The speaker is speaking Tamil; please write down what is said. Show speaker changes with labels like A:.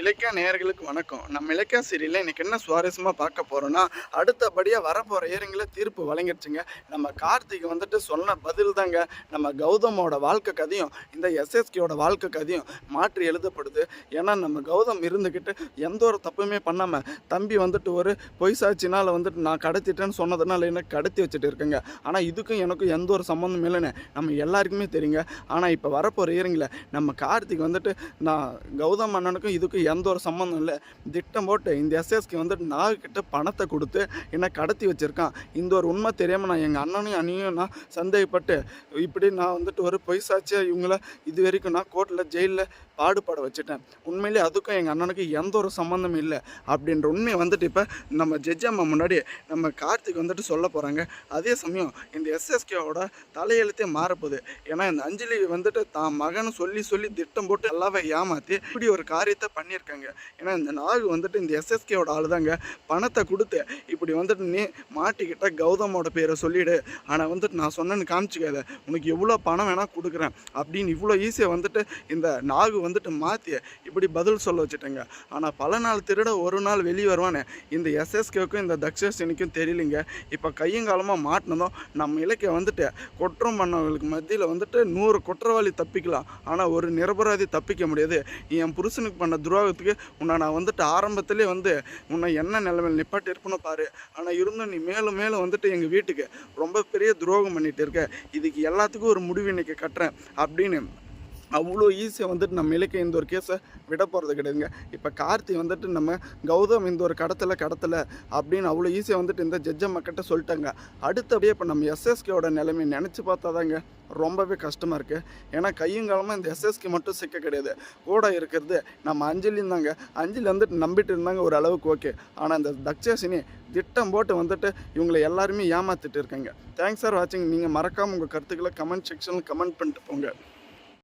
A: இலக்கிய நேயர்களுக்கு வணக்கம். நம்ம இலக்கிய சீரியலில் இன்னைக்கு என்ன சுவாரஸ்யமாக பார்க்க போகிறோன்னா அடுத்தபடியாக வரப்போகிற இயரிங்கில் தீர்ப்பு வழங்கிடுச்சுங்க நம்ம கார்த்திக் வந்துட்டு சொன்ன பதில் தாங்க நம்ம கௌதமோட வாழ்க்கை கதையும் இந்த எஸ்எஸ்கேயோட வாழ்க்கை கதையும் மாற்றி எழுதப்படுது. ஏன்னா நம்ம கௌதம் இருந்துக்கிட்டு எந்த ஒரு தப்புமே பண்ணாமல் தம்பி வந்துட்டு ஒரு பொய் சாட்சினால் வந்துட்டு நான் கடத்திட்டேன்னு சொன்னதுனால எனக்கு கடத்தி வச்சுட்டு இருக்கேங்க. ஆனால் இதுக்கும் எனக்கும் எந்த ஒரு சம்மந்தம் இல்லைன்னு நம்ம எல்லாருக்குமே தெரியுங்க. ஆனால் இப்போ வரப்போகிற இயரிங்கில் நம்ம கார்த்திக் வந்துட்டு நான் கௌதம் அண்ணனுக்கும் இதுக்கும் எந்த ஒரு சம்மந்தம் இல்லை. திட்டம் போட்டு இந்த எஸ்எஸ்கே வந்துட்டு நாகக்கிட்ட பணத்தை கொடுத்து என்னை கடத்தி வச்சுருக்கான். இந்த ஒரு உண்மை தெரியாமல் நான் எங்கள் அண்ணனையும் அண்ணியும் நான் சந்தேகப்பட்டு இப்படி நான் வந்துட்டு ஒரு பொய் சாட்சியாக இவங்கள இது வரைக்கும் நான் கோர்ட்டில் ஜெயிலில் பாடுபட வச்சுட்டேன். உண்மையிலே அதுக்கும் எங்கள் அண்ணனுக்கு எந்த ஒரு சம்மந்தமும் இல்லை. அப்படின்ற உண்மையை வந்துட்டு இப்போ நம்ம ஜட்ஜ் அம்மா முன்னாடி நம்ம கார்த்திக் வந்துட்டு சொல்ல போகிறாங்க அதே சமயம் இந்த எஸ்எஸ்கேவோட தலையெழுத்தே மாறப்போகுது. ஏன்னா இந்த அஞ்சலி வந்துட்டு தான் மகன் சொல்லி சொல்லி திட்டம் போட்டு எல்லாவே ஏமாற்றி இப்படி ஒரு காரியத்தை பண்ணி பண்ணியிருக்காங்க. ஏன்னா இந்த நாகு வந்துட்டு இந்த எஸ்எஸ்கேவோட ஆள் தாங்க பணத்தை கொடுத்து இப்படி வந்துட்டு நீ மாட்டிக்கிட்ட கௌதமோட பேரை சொல்லிவிடு ஆனால் வந்துட்டு நான் சொன்னேன்னு காமிச்சிக்காத. உனக்கு எவ்வளோ பணம் வேணால் கொடுக்குறேன் அப்படின்னு இவ்வளோ ஈஸியாக வந்துட்டு இந்த நாகு வந்துட்டு மாற்றி இப்படி பதில் சொல்ல வச்சுட்டேங்க. ஆனால் பல நாள் திருட ஒரு நாள் வெளியே வருவானே. இந்த எஸ்எஸ்கேவுக்கும் இந்த தக்ஷசினிக்கும் தெரியலிங்க. இப்போ கையங்காலமாக மாட்டினதும் நம்ம இலக்கிய வந்துட்டு குற்றம் பண்ணவங்களுக்கு மத்தியில் வந்துட்டு நூறு குற்றவாளி தப்பிக்கலாம். ஆனால் ஒரு நிரபராதி தப்பிக்க முடியாது. என் புருஷனுக்கு பண்ண துரோகத்துக்கு உன்னை நான் வந்துட்டு ஆரம்பத்திலே வந்து உன்னை என்ன நிலைமையில் நிப்பாட்டி இருப்பணும் பாரு. ஆனால் இருந்தும் நீ மேலும் மேலும் வந்துட்டு எங்கள் வீட்டுக்கு ரொம்ப பெரிய துரோகம் பண்ணிட்டு இருக்க. இதுக்கு எல்லாத்துக்கும் ஒரு முடிவு இன்றைக்கி கட்டுறேன் அப்படின்னு அவ்வளோ ஈஸியாக வந்துட்டு நம்ம இலக்கிய இந்த ஒரு கேஸை விட போகிறது கிடையாதுங்க. இப்போ கார்த்தி வந்துட்டு நம்ம கௌதம் இந்த ஒரு கடத்தலை கடத்தலை அப்படின்னு அவ்வளோ ஈஸியாக வந்துட்டு இந்த ஜட்ஜை மக்கள்கிட்ட சொல்லிட்டாங்க. அடுத்தபடியே இப்போ நம்ம எஸ்எஸ்கேவோட நிலைமையை நினச்சி பார்த்தாதாங்க ரொம்பவே கஷ்டமாக இருக்குது ஏன்னா கையும் காலமாக இந்த எஸ்எஸ்கே மட்டும் சிக்க கிடையாது. கூட இருக்கிறது நம்ம அஞ்சலியும் தாங்க. அஞ்சலி வந்துட்டு நம்பிட்டு இருந்தாங்க ஒரு அளவுக்கு ஓகே ஆனால் இந்த தக்ஷாசினி திட்டம் போட்டு வந்துட்டு இவங்களை எல்லாருமே ஏமாத்திட்டு இருக்காங்க. தேங்க்ஸ் ஃபார் வாட்சிங் நீங்கள் மறக்காமல் உங்கள் கருத்துக்களை கமெண்ட் செக்ஷனில் கமெண்ட் பண்ணிட்டு போங்க.